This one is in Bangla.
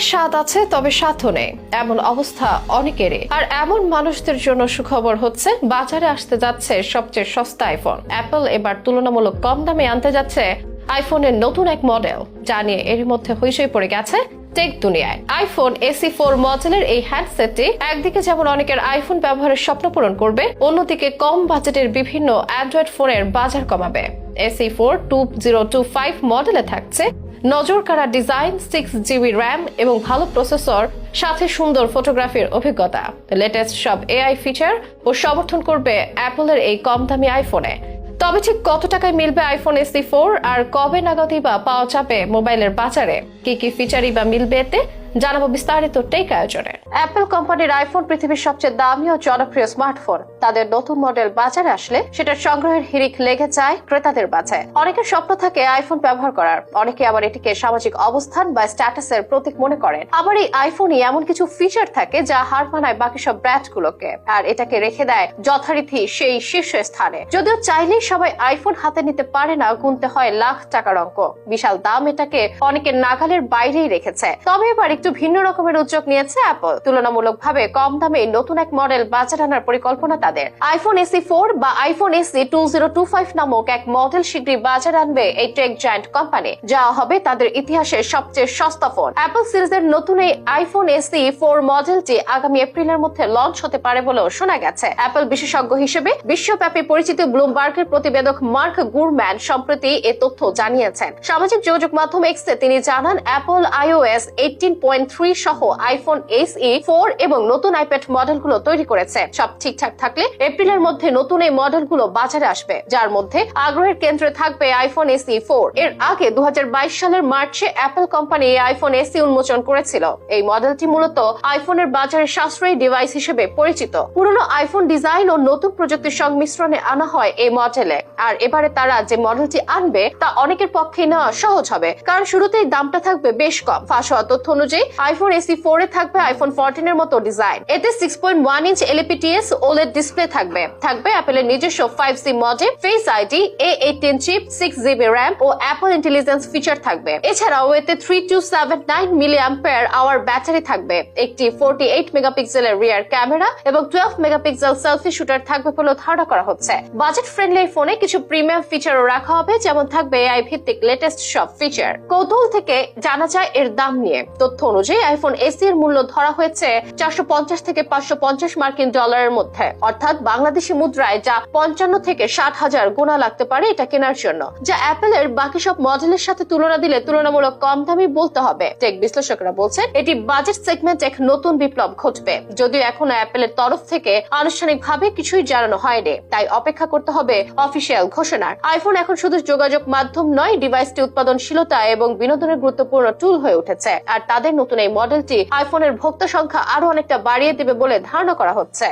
আইফোনের স্বাদ আছে, তবে স্বাদও নেই। এমন অবস্থা অনেকেরই। আর এমন মানুষদের জন্য সুখবর হচ্ছে, বাজারে আসতে যাচ্ছে সবচেয়ে সস্তা আইফোন অ্যাপল এবার তুলনামূলক কম দামে আনতে যাচ্ছে আইফোনের নতুন এক মডেল যা নিয়ে এর মধ্যে হইচই পড়ে গেছে টেক দুনিয়ায়। আইফোন এসি ফোর মডেলের এই হ্যান্ডসেটটি একদিকে যেমন অনেকের আইফোন ব্যবহারের স্বপ্ন পূরণ করবে, অন্যদিকে কম বাজেটের বিভিন্ন অ্যান্ড্রয়েড ফোনের বাজার কমাবে। SE four two zero two five মডেলে থাকছে নজর কাড়া ডিজাইন সিক্স জিবি র্যাম এবং ভালো প্রসেসর সাথে সুন্দর ফটোগ্রাফির অভিজ্ঞতা। লেটেস্ট সব এআই ফিচার ও সমর্থন করবে অ্যাপলের এই কম দামি আইফোনে তবে ঠিক কত টাকায় মিলবে আইফোন এসি ফোর আর কবে নাগাদই বা পাওয়া যাবে মোবাইলের বাজারে? কি কি ফিচারই বা মিলবে এতে? জানাব বিস্তারিত টেক আয়োজনে। অ্যাপল কোম্পানির আইফোন পৃথিবীর সবচেয়ে দামি ও জনপ্রিয় স্মার্টফোন তাদের নতুন মডেল বাজারে আসলে সেটার সংগ্রহের হিরিক লেগে যায় ক্রেতাদের বাজায় অনেকের স্বপ্ন থাকে আইফোন ব্যবহার করার। অনেকে আবার এটিকে সামাজিক অবস্থান বা স্ট্যাটাসের প্রতীক মনে করেন। আবার এই আইফোনে এমন কিছু ফিচার থাকে যা হার মানায় বাকি সব ব্র্যান্ড গুলোকে আর এটাকে রেখে দেয় যথারীতি সেই শীর্ষ স্থানে। যদিও চাইলেই সবাই আইফোন হাতে নিতে পারে না, গুনতে হয় লাখ টাকার অঙ্ক। বিশাল দাম এটাকে অনেকের নাগালের বাইরেই রেখেছে। তবে এবার একটু ভিন্ন রকমের উদ্যোগ নিয়েছে অ্যাপল তুলনামূলকভাবে কম দামে নতুন এক মডেল বাজার আনার পরিকল্পনা তাদের। আইফোন এসি ফোর বা iPhone SE two zero two five নামক এক মডেল শীঘ্রই বাজার আনবে এই টেক জায়ান্ট কোম্পানি যা হবে তাদের ইতিহাসের সবচেয়ে সস্তা ফোন অ্যাপল সিরিজের নতুন এই আইফোন এসি ফোর মডেলটি আগামী এপ্রিলের মধ্যে লঞ্চ হতে পারে বলেও শোনা গেছে। অ্যাপল বিশেষজ্ঞ হিসেবে বিশ্বব্যাপী পরিচিত ব্লুমবার্গের প্রতিবেদক মার্ক গুরম্যান সম্প্রতি এ তথ্য জানিয়েছেন। সামাজিক যোগাযোগ মাধ্যম এক্সে তিনি জানান Apple iOS eighteen point three সহ আইফোন এস ফোর এবং নতুন আইপ্যাড মডেলগুলো তৈরি করেছে। সব ঠিকঠাক থাকলে এপ্রিলের মধ্যে নতুন এই মডেলগুলো বাজারে আসবে, যার মধ্যে আগ্রহের কেন্দ্রে থাকবে আইফোন ফোর এর আগে দু সালের মার্চে কোম্পানি আইফোন এসি উন্মোচন করেছিল। এই মডেলটি মূলত আইফোনের বাজারে সাশ্রয়ী ডিভাইস হিসেবে পরিচিত। পুরনো আইফোন ডিজাইন ও নতুন প্রযুক্তির সংমিশ্রণে আনা হয় এই মডেলে আর এবারে তারা যে মডেলটি আনবে, তা অনেকের পক্ষে নেওয়া সহজ হবে, কারণ শুরুতেই দামটা থাকবে বেশ কম। ফাঁস তথ্য অনুযায়ী আইফোন এসি ফোর এ থাকবে আইফোন ফোরটিন এর মতো ডিজাইন এতে six point one inch LPTS OLED display থাকবে। থাকবে অ্যাপেলের নিজস্ব five C model face ID A eighteen chip six GB RAM O Apple intelligence feature থাকবে। এছাড়াও এতে three two seven nine milliampere hour battery থাকবে। একটি ফোরটি এইট মেগাপিক্সেলের রিয়ার ক্যামেরা এবং টুয়েলভ মেগাপিক্সেল সেলফি শুটার থাকবে বলেও ধারণা করা হচ্ছে। বাজেট ফ্রেন্ডলি ফোনে কিছু প্রিমিয়াম ফিচারও রাখা হবে, যেমন থাকবে এআই ভিত্তিক লেটেস্ট সব ফিচার কৌতূহল থেকে জানা যায় এর দাম নিয়ে। তথ্য অনুযায়ী আইফোন এসি এর মূল্য ধরা হয়েছে চারশো পঞ্চাশ থেকে পাঁচশো পঞ্চাশ মার্কিন ডলারের মধ্যে। অর্থাৎ বাংলাদেশি মুদ্রায় যা পঞ্চান্ন থেকে ষাট হাজার গোনা লাগতে পারে, এটা কেনার জন্য, যা অ্যাপেলের বাকি সব মডেলের সাথে তুলনা দিলে তুলনামূলক কম দামি বলতে হবে। টেক বিশ্লেষকরা বলছেন, এটি বাজেট সেগমেন্ট এক নতুন বিপ্লব ঘটবে। যদিও এখনও অ্যাপেলের তরফ থেকে আনুষ্ঠানিকভাবে কিছুই জানানো হয়নি। তাই অপেক্ষা করতে হবে অফিসিয়াল ঘোষণার। আইফোন এখন শুধু যোগাযোগ মাধ্যম নয় ডিভাইসটি উৎপাদনশীলতা এবং বিনোদনের গুরুত্বপূর্ণ টুল হয়ে উঠেছে। আর তাদের নতুন এই মডেলটি আইফোনের ভোক্তা সংখ্যা আরও অনেকটা বাড়িয়ে দেবে বলে ধারণা করা হচ্ছে।